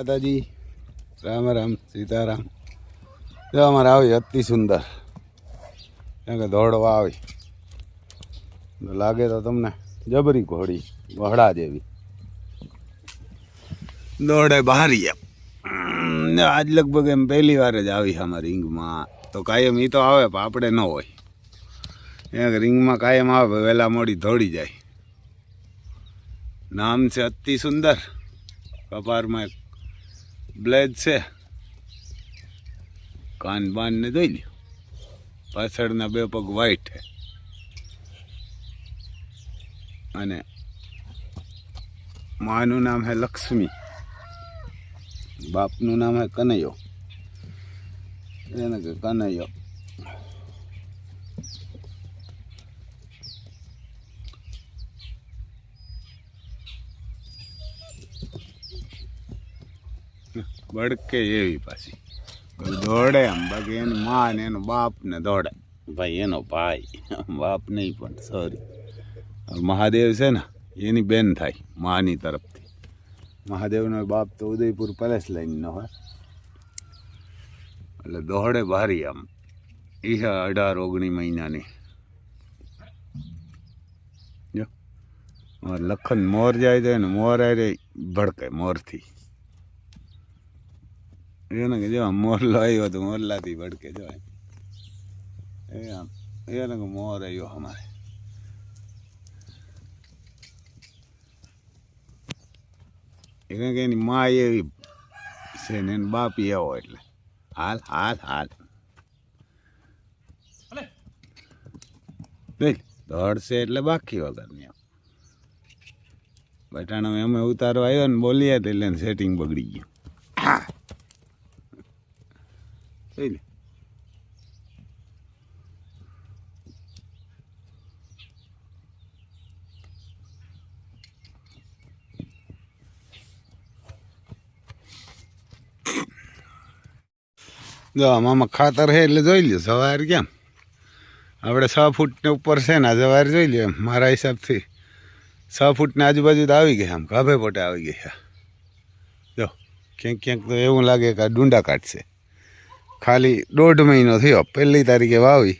માતાજી, રામ રામ, સીતારામ. જો અમારે આવી અતિ સુંદર. કારણ કે દોડવા આવી. લાગે તો તમને જબરી ઘોડી ઘોડા જેવી. દોડે બહારી આજ લગભગ એમ પહેલી વાર જ આવી અમારી રિંગમાં. તો કાયમ એ તો આવે, પણ આપણે ન હોય. એ રિંગમાં કાયમ આવે વહેલા મોડી દોડી જાય. નામ છે અતિ સુંદર. કપારમાં એક બ્લેડ છે. કાન બાનને જોઈ લ્યો. પાછળના બે પગ વ્હાઈટ છે. અને માનું નામ હે લક્ષ્મી. બાપનું નામ હે કનૈયો. એને કે કનૈયો. બળકે એવી પાછી. દોડે આમ, બાકી એની માં ને એનો બાપ ને દોડે. ભાઈ, એનો ભાઈ બાપ નહીં પણ સોરી મહાદેવ છે ને, એની બેન થાય માની તરફથી. મહાદેવનો બાપ તો ઉદયપુર પેલેસ લઈને હોય. એટલે દોડે ભારી આમ. એ અઢાર ઓગણી મહિનાની. જો. લખન મોર જાય છે ને મોર આરે ભડકે મોરથી. એને કે જો આમ મોરલો આવ્યો તો મોરલાથી ભડકે જો એને કે મોર આવ્યો અમારે. એને કે એની મા એવી છે ને એને બાપ એવો એટલે. હાલ હાલ હાલ. દોડશે એટલે બાકી વગરની આમ. બટાણા અમે ઉતારવા આવ્યો ને બોલીએ તો એટલે સેટિંગ બગડી ગયું. જોઈ લે જો આમાં ખાતર છે એટલે જોઈ લ્યો સવાર કેમ આપણે છ ફૂટને ઉપર છે ને આ સવાર જોઈ લ્યો એમ મારા હિસાબથી છ ફૂટની આજુબાજુ તો આવી ગયા આમ ગાભે પોટે આવી ગયા જો ક્યાંક ક્યાંક તો એવું લાગે કે આ ડુંડા કાઢશે ખાલી દોઢ મહિનો થયો. પહેલી તારીખે વાવી.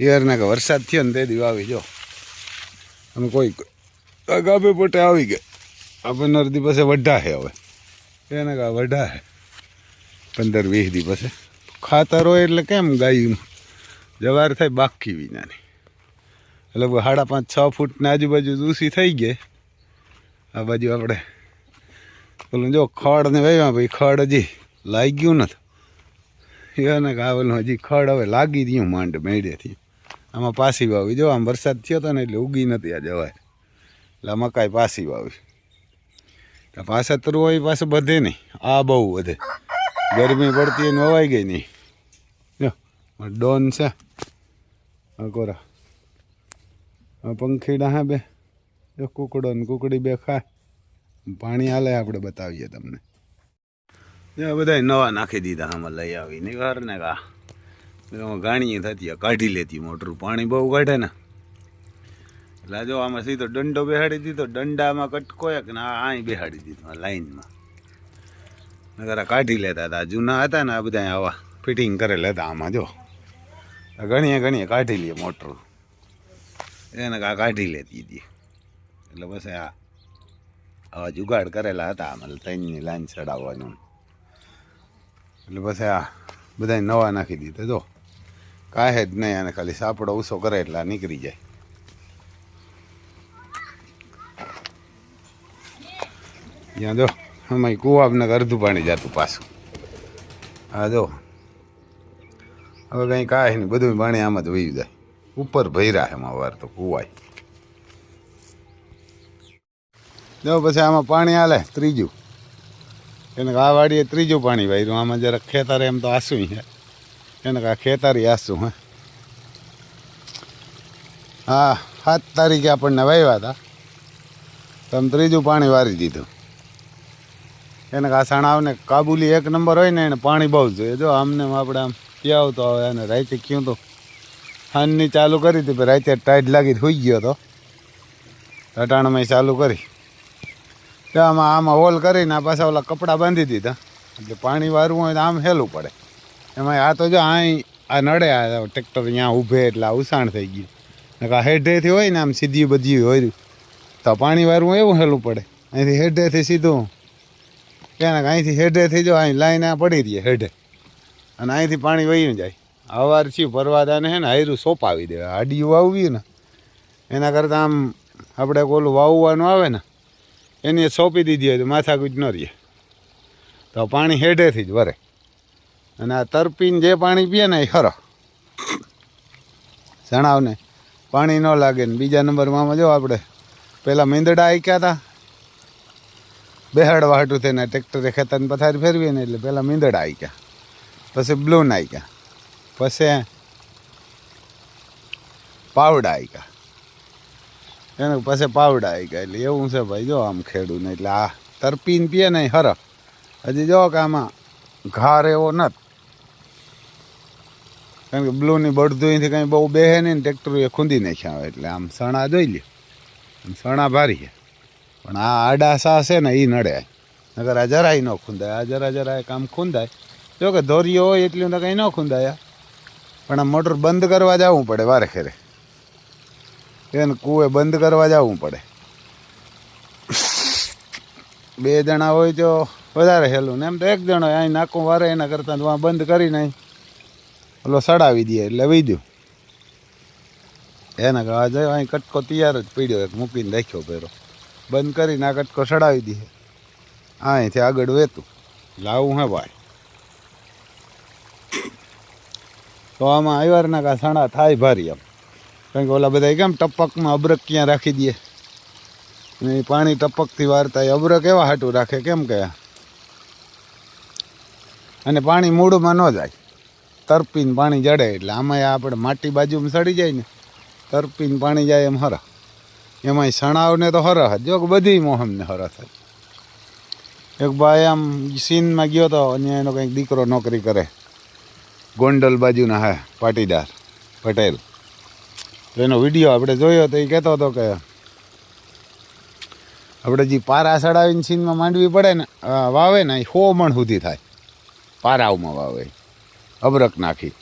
યારને કે વરસાદ થયો ને તે દી વાવી, જો. અને કોઈ ગાભે પોટે આવી ગયા. આ પંદર પાસે વઢા છે હવે. એને કા વઢા છે પંદર વીસ દી પાસે ખાતર હોય એટલે કેમ ગાયું? જવાર થાય બાકી વિનાની. એટલે સાડા પાંચ, છ ફૂટની આજુબાજુ દૂષી થઈ ગઈ. આ બાજુ આપણે પેલું જો ખડ ને વહેવા ભાઈ ખડ હજી લાગ્યું નથી. એને કે હજી ખડ હવે લાગી રહ્યું માંડ મેળેથી. આમાં પાસી વાવી. જો આમ વરસાદ થયો હતો ને એટલે ઉગી નથી આ જવાય. એટલે મકાઈ પાસી વાવી. તો પાછા તરવું હોય પાછું બધે નહીં. આ બહુ વધે. ગરમી પડતી એને વવાઈ ગઈ નહીં. જો ડોન છે. કોરા. પંખીડા હા બે. જો કુકડો ને કુકડી બે ખા પાણી હાલે આપણે બતાવીએ તમને. બધા નવા નાખી દીધા આમાં લઈ આવીને ઘર ને કા ગાણી થતી કાઢી લેતી મોટરું પાણી બહુ કાઢે ને. એટલે જો આમાં સીધો દંડો બેહાડી દીધો, દંડામાં કટકો એક ને અહીં બેહાડી દીધો લાઈનમાં. નગર કાઢી લેતા હતા જૂના હતા ને આ બધા આવા ફિટિંગ કરેલા હતા આમાં જો. ઘણીએ ઘણીએ કાઢી લઈએ મોટર એને કા કાઢી લેતી હતી. એટલે પછી આ આવા જુગાડ કરેલા હતા આમાં, ત્રણની લાઈન ચડાવવાનું. એટલે પછી આ બધા નવા નાખી દીધા. જો, કાંઈ જ નહીં અને ખાલી સાપડો ઓછો કરે એટલે નીકળી જાય. ત્યાં જો અમારી કુવાબને અડધું પાણી જતું પાછું. હા જો, હવે કંઈ કાંઈ નહીં બધું પાણી આમાં જ વહી જાય. ઉપર ભૈરા એમાં વાર તો કુવાય. જો, પછી આમાં પાણી હાલે ત્રીજું. એને આ વાડીએ ત્રીજું પાણી વાર્યું આમાં જરાક ખેતર એમ તો આસું છે એને આ ખેતરી આસું હે. હા, સાત તારીખે આપણને વાવ્યા હતા. તો આમ ત્રીજું પાણી વારી દીધું. એને આ સાણાવને કાબુલી એક નંબર હોય ને એને પાણી બહુ જોઈએ. જો આમને આપણે આમ પ્યાવ તો હવે એને રાતે ક્યું તો હાનની ચાલુ કરી હતી રાતે ટાઈટ લાગી હોઈ ગયો તો. અટાણામાં ચાલુ કરી. કે આમાં આમાં હોલ કરીને પાછા ઓલા કપડાં બાંધી દીધા. એટલે પાણી વારવું હોય તો આમ હેલું પડે. એમાં આ તો જો અહીં આ નડે આ ટ્રેક્ટર અહીંયા ઊભે એટલે ઉસાણ થઈ ગયું. આ હેઢેથી હોય ને આમ સીધી બધી હોય તો પાણી વારવું એવું હેલું પડે. અહીંથી હેઢેથી સીધું. ક્યાં ને અહીંથી હેઢેથી જો અહીં લાઈન આ પડી રહીએ હેઢે અને અહીંથી પાણી વહી જાય. અવાર થયું પરવાદાને હે ને હાયરું સોંપાવી દેવા. હાડીયું વાવવી ને. એના કરતાં આમ આપણે ઓલું વાવવાનું આવે ને એની સોંપી દીધી હોય તો માથાકૂચ ન રહીએ તો પાણી હેઠેથી જ વરે. અને આ તરપીને જે પાણી પીએ ને એ ખરો જણાવને, પાણી ન લાગે ને બીજા નંબરમાં જો આપણે પહેલાં મીંદડા આક્યા હતા બેહાડવા હાટું થઈને ટ્રેક્ટરે ખેતરને પથારી ફેરવીએ ને એટલે પહેલાં મીંદડા આક્યા પછી બ્લૂન આક્યા પછી પાવડા આક્યા એને પછી પાવડા આક્યા એટલે એવું છે ભાઈ, જો આમ ખેડૂત ને એટલે આ તરપીને પીએ ને હર હજી જો કે આમાં ઘાર એવો નથી. કારણ કે બ્લૂની બળદુંથી કંઈ બહુ બેહે નહીં ને ટ્રેક્ટર એ ખૂંદી નાખ્યા હોય. એટલે આમ સણા જોઈ લે સણા ભારી છે. પણ આ આડા સા છે ને એ નડે. નગર આ જરાય ન ખૂંદાય. આ જરા જરા કામ ખૂંદાય. જો કે ધોરીઓ હોય એટલું કંઈ ન ખૂંદાય. પણ આ મોટર બંધ કરવા જવું પડે વારે ખેરે. એને કૂએ બંધ કરવા જવું પડે. બે જણા હોય તો વધારે હેલું ને એમ તો એક જણો અહીં નાખું વારે, એના કરતાં તો બંધ કરીને ઓલો સડાવી દઈએ એટલે વીધું એના કહેવા જાય અહીં કટકો તૈયાર જ પીડ્યો, એક મૂકીને રાખ્યો પહેરો બંધ કરીને આ કટકો સડાવી દઈએ અહીંથી આગળ વેતું. લાવું હે ભાઈ. તો આમાં આવ્યારના કાં સણા થાય ભારી એમ. કારણ કે ઓલા બધા કેમ ટપકમાં અબરક ક્યાં રાખી દઈએ ને પાણી ટપકથી વારતા એ અબરક એવા હાટું રાખે કેમ કે? અને પાણી મૂળમાં ન જાય. તરપીને પાણી જડે એટલે આમાં આપણે માટી બાજુમાં સડી જાય ને. તરપીને પાણી જાય એમ હર એમાંય સણાવને તો હર જ. કે બધી મોહમને હરા થાય એક ભાઈ આમ સીનમાં ગયો તો અને એનો કંઈક દીકરો નોકરી કરે. ગોંડલ બાજુના હા, પાટીદાર, પટેલ. તો એનો વીડિયો આપણે જોયો તો એ કહેતો હતો કે આપણે જે પારા સડાવીને સીનમાં માંડવી પડે ને વાવે ને, એ સો મણ સુધી થાય. પારાઓમાં વાવે. અબરક નાખી.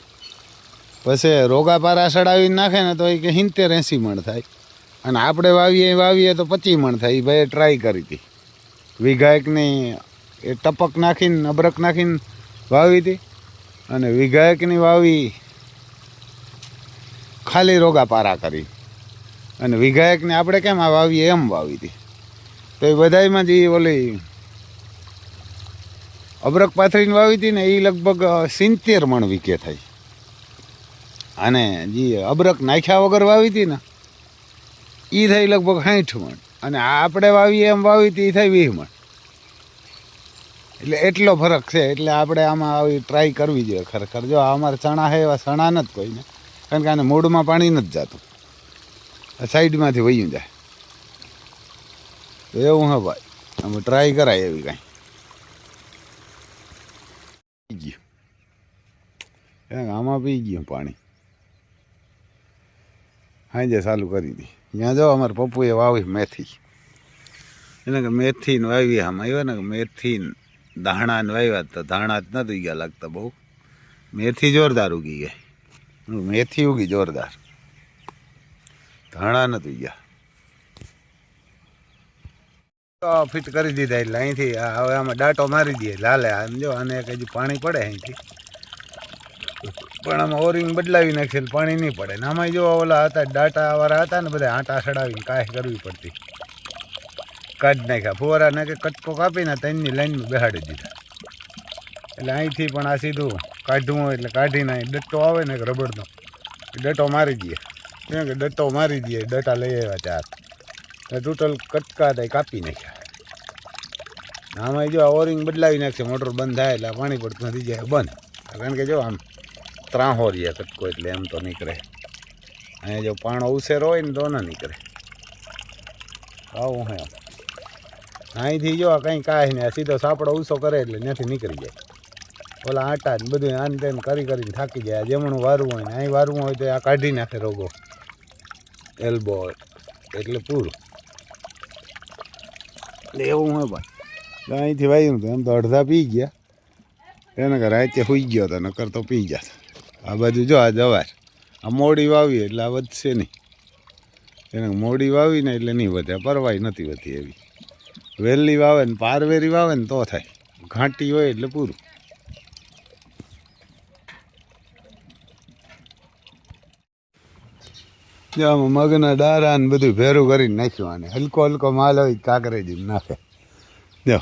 પછી રોગા પારા સડાવીને નાખે ને તો એ કે સિત્તેર એંસી મણ થાય. અને આપણે વાવીએ વાવીએ તો પચીસ મણ થાય. એ ભાઈએ ટ્રાય કરી હતી. વિઘાયકની એ ટપક નાખીને, અબરક નાખીને વાવી હતી. અને વિઘાયકની વાવી ખાલી રોગા પારા કરી. અને વિઘાયકને આપણે કેમ આ વાવીએ? એમ વાવી હતી તો એ બધામાં જે ઓલી અબરક પાથરીને વાવી હતી ને એ લગભગ સિત્તેર મણ વીકે થઈ અને જે અબરક નાખ્યા વગર વાવી હતી ને એ થઈ લગભગ સાઠ મણ. અને આપણે વાવીએ એમ વાવી હતી એ થઈ વીસ મણ. એટલે એટલો ફરક છે. એટલે આપણે આમાં આવી ટ્રાય કરવી જોઈએ ખરેખર. જો અમારે ચણા છે એવા ચણા નથી કોઈને. કારણ કે આને મૂળમાં પાણી નથી જતું. આ સાઈડમાંથી વહ્યું જાય. તો એવું હા ભાઈ. અમે ટ્રાય કરાય એવી કાંઈ. ગયું. ક્યાંક આમાં પી ગયું પાણી. હાંજે ચાલુ કરી દી. ત્યાં જો અમારે પપ્પુએ વાવી મેથી. એને કે મેથી ને વાવી આમ આવ્યા ને કે મેથી ને ધાણા ને વાવ્યા તો ધાણા જ નથી ગયા લાગતા બહુ. મેથી જોરદાર ઉગી ગઈ મેથી ઉગી, જોરદાર. ધાણા નથી ગયા ફિટ કરી દીધા એટલે અહીંથી હવે આમાં ડાટો મારી દઈએ લાલે આમ જો, આને એક પાણી પડે અહીંથી. પણ આમાં ઓરિંગ બદલાવી નાખશે પાણી નહીં પડે. ને આમાં જો ઓલા હતા ડાટા વાળા હતા ને બધા આટા સડાવીને કાંઈ કરવી પડતી. કાઢી નાખ્યા. ફુવારા નાખે કટકો કાપીને ત્રણની લાઈનમાં બેહાડી દીધા. એટલે અહીંથી પણ આ સીધું કાઢવું હોય એટલે કાઢી નાખી ડટ્ટો આવે ને રબડનો ડટ્ટો મારી દઈએ. કેમ કે ડટ્ટો મારી દઈએ ડટ્ટા લઈ આવ્યા ચાર. એટલે ટોટલ કટકા થાય કાપી નાખ્યા. આમાં જો ઓરિંગ બદલાવી નાખશે, મોટર બંધ થાય એટલે પાણી પડતું નથી જાય બંધ. કારણ કે જો આમ ત્રાહો રહીએ કટકો એટલે એમ તો નીકળે. અહીંયા જો પાણો ઉછેર હોય ને તો ના નીકળે. આવું હે અહીંથી જો કંઈ કાંઈ નહીં સીધો સાપડો ઉછો કરે એટલે ત્યાંથી નીકળી જાય. ઓલા આટા ને બધું આન તેમ કરી કરીને થાકી જાય. જમણું વારવું હોય ને અહીં વારવું હોય તો આ કાઢી નાખે રોગો. એલ્બો એટલે પૂરું. એવું હોય ભાઈ. અહીંથી વાયું તો એમ તો અડધા પી ગયા. એને કે રાતે સુઈ ગયો તો નકર તો પી ગયા. આ બાજુ જો આ જવાર. આ મોડી વાવી એટલે આ વધશે નહીં. એને મોડી વાવી ને એટલે નહીં વધે. પરવાય નથી વધી એવી. વહેલી વાવે ને પારવેરી વાવે ને તો થાય. ઘાંટી હોય એટલે પૂરું. જો આમાં મગના ડારા ને બધું ભેરું કરીને નાખ્યું આને. હલકો હલકો માલ હોય, કાંકરેજી નાખે. જો.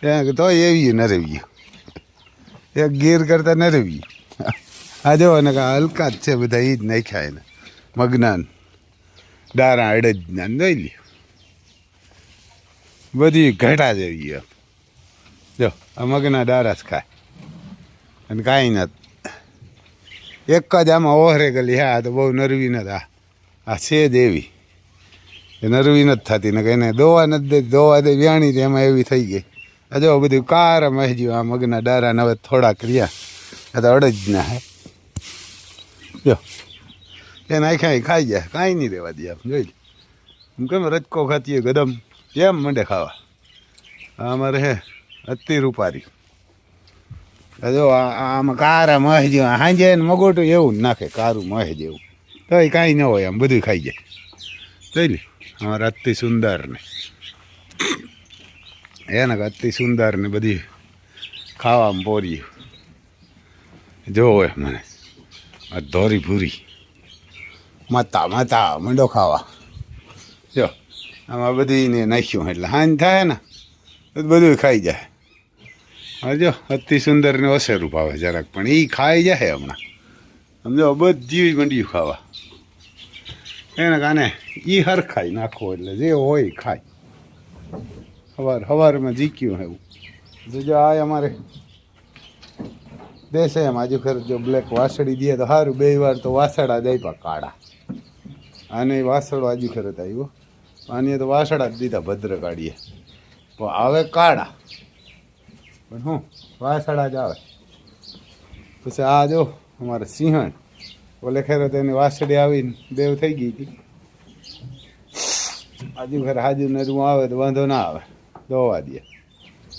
ત્યાં તો એવી ન રવ્યું એક ગીર કરતા ન રવ્યું આ જો ને કાં હલકા જ છે બધા એ જ નાખ્યા એને. મગના દારા અડદના જોઈ લે બધી ઘટા જેવી જો, આ મગના ડારા જ ખાય. અને કાંઈ નથી. એક જ આમાં ઓહરે ગલી. હા, તો બહુ નરવી નથી. આ આ છે જ એ નરવી નથી થતી. ને એને દોવા નથી દેતી. દોવા દે વ્યાણી તે એમાં એવી થઈ ગઈ. આ જો બધું કાર મહેજ્યું આ મગના ડારા ને હવે થોડાક રહ્યા. આ તો અડજ ના હે. જો. એ નાખ્યા ખાઈ જાય કાંઈ નહીં રહેવા દે આમ. જોઈ. એમ કેમ રચકો ખાતી ગદમ? કેમ મંડે ખાવા? અમારે હે, અતિ રૂપારી. જો આમાં કારા મહે જેવું હાંજે ને મગોટું એવું નાખે, કારું મહે જેવું. તો એ કાંઈ ન હોય આમ બધું ખાઈ જાય. જોઈ લે, અમારે અતિ સુંદર ને. એને અતિ સુંદર ને બધી ખાવામાં પોરી. જોવો હોય મને ધોરી ભૂરી. માતા માતા, મંડો ખાવા. જો, આમાં બધીને નાખ્યું એટલે હાંજ થાય ને બધું ખાઈ જાય. હા જો અતિ સુંદર ને ઓસેરું ભાવે જરાક, પણ એ ખાઈ જાય હમણાં. સમજો, બધી મંડ્યું ખાવા. એને કાને એ હરખાઈ નાખો એટલે જે હોય ખાય. સવાર સવારમાં જીક્યું એવું. જોજો આ અમારે દેશે એમ આજુ ખર જો બ્લેક વાસળી દે તો સારું બે વાર તો વાસળા જાય પા કાળા. આને વાસળો આજુ ખરત આવ્યો આને તો વાસળા જ દીધા ભદ્ર કાઢીએ પણ આવે કાળા. પણ હું વાસળા જ આવે. પછી આ જો અમારે સિંહણ. ઓલે ખેરો તો એની વાસળી આવીને દેવ થઈ ગઈ હતી. આજુ ઘર હાજુ નરવું આવે તો વાંધો ના આવે. દોવા દે.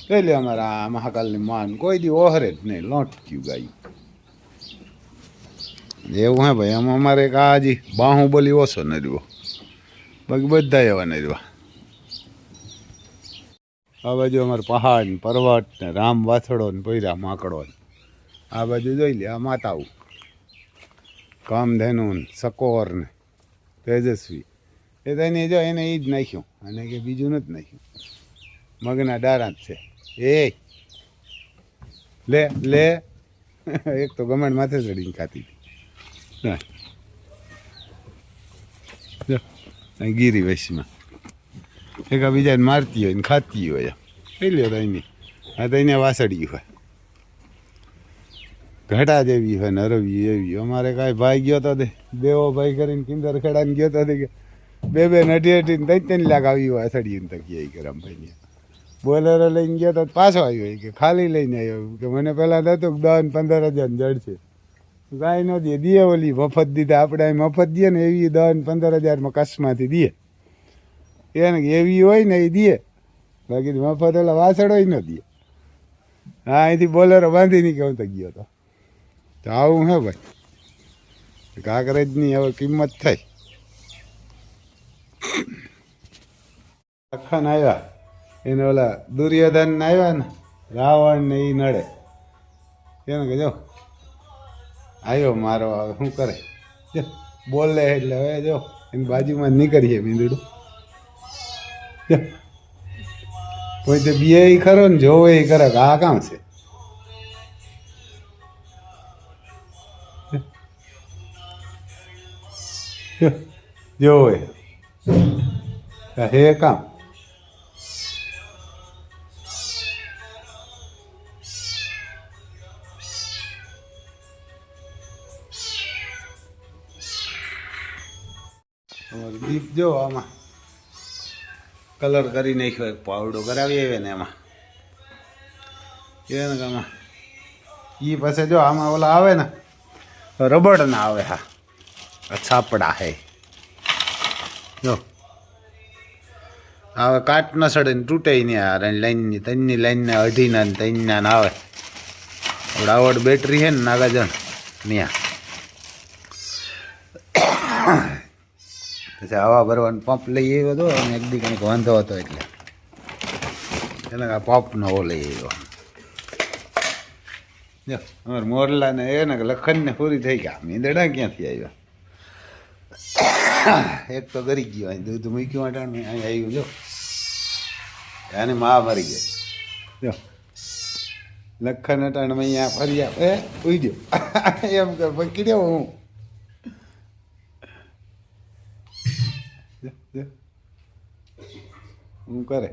લઈ લે અમારા મહાકાલની માન. કોઈ દી ઓહરે જ નહીં. લોટક્યું ગાયું. એવું હે ભાઈ. આમ અમારે એક આ હજી બાહુબલી ઓછો નર્યો. બાકી બધા એવા નરવા આ બાજુ અમારે પહાડ ને પર્વત ને રામ વાછડો ને પૈરા માકડો ને. આ બાજુ જોઈ લે, આ માતાઓ. કામધેનુ ને સકોર ને તેજસ્વી. એ તો એને જો, એને એ જ નાખ્યું. અને કે બીજું નથી નાખ્યું. મગના ડારા જ છે. એ લે લે. એક તો ગમણ માથે ચડીને ખાતી હતી. ગીરી વૈશમાં. એક બીજાને મારતી હોય ને ખાતી હોય. લ્યો તો એની આ તો એને વાસળી હોય. ઘટા જેવી હોય નરવી એવી. અમારે કાંઈ ભાઈ ગયો તો બેવો ભાઈ કરીને કિંદર ખેડાને ગયો તો કે બે બે નઢી હટીને તઈ ત્રણ લાખ આવી હોય સડીને તો કે કરમ ભાઈ બોલેરો લઈને ગયો તો પાછો આવ્યો કે ખાલી લઈને આવ્યો. કે મને પહેલાં તો હતું કે દસ ને પંદર હજાર જડ છે. કાંઈ ન દે દીએ ઓલી મફત દીધા. આપણે મફત દઈએ ને એવી દસ ને પંદર હજારમાં કચ્છમાંથી દઈએ એને એવી હોય ને એ દે. બાકી મફત ઓલા હોય ન દે. હા, અહીંથી બોલેરો બાંધી નહીં કે હું તો. ગયો તો આવું હે ભાઈ. કાંકરેજની હવે કિંમત થઈ. અખન આવ્યા એને ઓલા દુર્યોધન આવ્યા ને રાવણ ને એ નડે. એને કે જો આવ્યો મારો, હવે શું કરે? બોલે એટલે હવે જો, એની બાજુમાં નીકળીએ મીંદડું. કોઈ તો બીએ ખરો ને જોવે કરે આ કામ છે? જોવે. હે કામ. દીપ જો આમાં. કલર કરી નાખ્યો, એક પાવડો કરાવી આવે ને એમાં. એને આમાં એ પાસે જો આમાં ઓલા આવે ને રબડ ના આવે હા. છાપડા હે. જો. હવે કાટ ન સડે ને તૂટે નહીં અને લાઈનની, ત્રણની લાઈનને અઢીના ને ત્રણના આવે. આવડ બેટરી છે ને નાગાજન ત્યાં પછી હવા ભરવાનો પંપ લઈ આવ્યો હતો અને એક દી કંઈક વાંધો હતો એટલે. એને આ પંપ નવો લઈ આવ્યો. જો, અમારે મોરલા ને એ ને લખનને પૂરી થઈ ગયા. મીંદડા ક્યાંથી આવ્યા? એક તો કરી ગયો, અહીં દૂધ મૂક્યું અટાણ અહીં આવ્યું, જો. અને મા મરી ગઈ. જો. લખન અટાણ અહીંયા ફરી એ, ઉઈ ગયો. એમ કે પકડ્યો હું જો, જો. હું કરે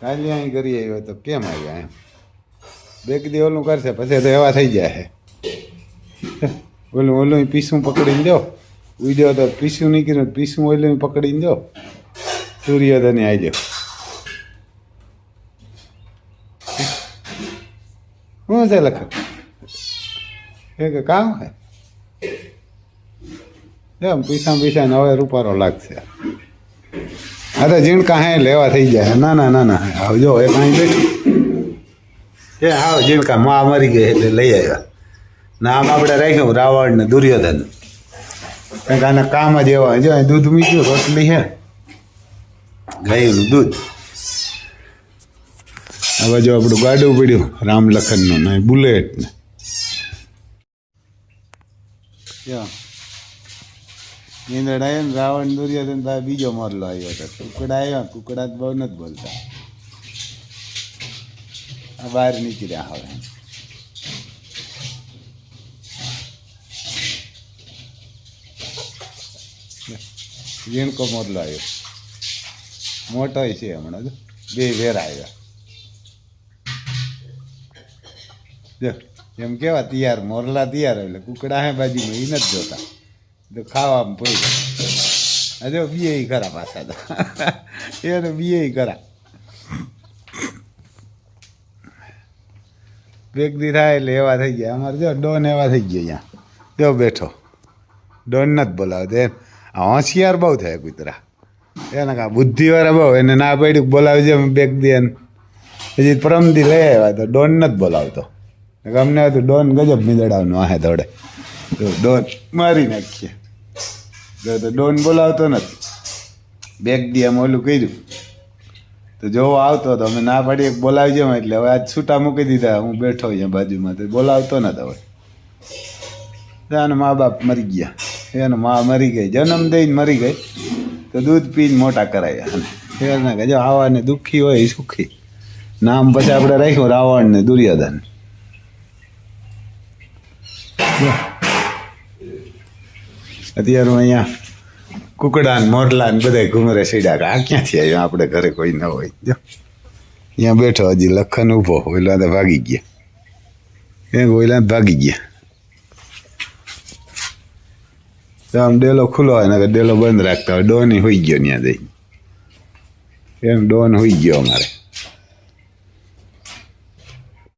કાલે અહીં કરી આવ્યો તો કેમ આવ્યા એમ? બે દી ઓલું કરશે, પછી તો એવા થઈ જાય. ઓલું ઓલું પીસું પકડીને દો. ઉડ્યો તો પીસું નીકળ્યું, પીસું ઓલું પકડીને દો. સૂર્યોદયને આવી જાઓ શું છે લખ એ કે કામ હે એમ પૈસા પૈસા ને હવે રૂપારો લાગશે અરે ઝીણકા હે લેવા થઈ જાય ના ના ના ના આવજો એ કાંઈ બેઠું એ આવો ઝીણકા માં મરી ગઈ એટલે લઈ આવ્યા નામ આપણે રાખ્યું રાવણ ને દુર્યોધન કારણ કે આના કામ જ એવા જો દૂધ મીઠું રોટલી છે ગાયનું દૂધ હવે જો આપણું ગાડું પડ્યું રામ લખનનું ને બુલેટ ને. નીંદડ આવ્યો ને, રાવણ દુર્યોધન ભાઈ બીજો મોરલો આવ્યો હતો. કુકડા આવ્યો કુકડા બહુ નથી બોલતા. આ બહાર નીકળ્યા હવે. ઝીણકો મોરલો આવ્યો મોટો છે હમણાં બે વેરા આવ્યા જો, એમ કેવા તૈયાર, મોરલા તૈયાર એટલે કુકડા હે બાજુમાં એ નથી જોતા. તો ખાવામાં પડી હજુ બીએ ખરા પાછા તો. એને બીએ ખરા. બેગ દી થાય એટલે એવા થઈ ગયા. અમારે જો, ડોન એવા થઈ ગયા અહીંયા. જો, બેઠો. ડોન નથી બોલાવતો. એમ હોશિયાર બહુ થાય કૂતરા. એને કા બુદ્ધિવાળા બહુ એને ના પડ્યું બોલાવજે બેગ દે હજી પરમદી લઈ આવ્યા તો ડોન નથી બોલાવતો. અમને હતું ડોન ગજબ મીંદડાવનો આહે દોડે તો ડોન મારી નાખીએ. તો તો ડોન બોલાવતો નથી. બેગ દી એમ ઓલું કર્યું તો જોવો આવતો તો અમે ના પાડીએ એક બોલાવી એમ એટલે હવે આજ છૂટા મૂકી દીધા. હું બેઠો છું બાજુમાં. તો બોલાવતો ન હવે. આના મા બાપ મરી ગયા. એનો મા મરી ગઈ. જન્મ દઈને મરી ગઈ. તો દૂધ પીને મોટા કરાયા એને. કે જો આવાને દુઃખી હોય સુખી. નામ પછી આપણે રાખ્યું રાવણ ને દુર્યોધન અત્યારે હું અહીંયા કુકડા ને મોરલા ને બધા ઘુમરે સીડા આ ક્યાંથી આવ્યો? આપણે ઘરે કોઈ ન હોય. જો. અહીંયા બેઠો હજી, લખન ઊભો. ઓલા તો ભાગી ગયા. એ ઓલા ભાગી ગયા. આમ ડેલો ખુલ્લો હોય ને ડેલો બંધ રાખતા હોય. ડોન હોઈ ગયો ત્યાં જઈ. એમ ડોન હોઈ ગયો અમારે.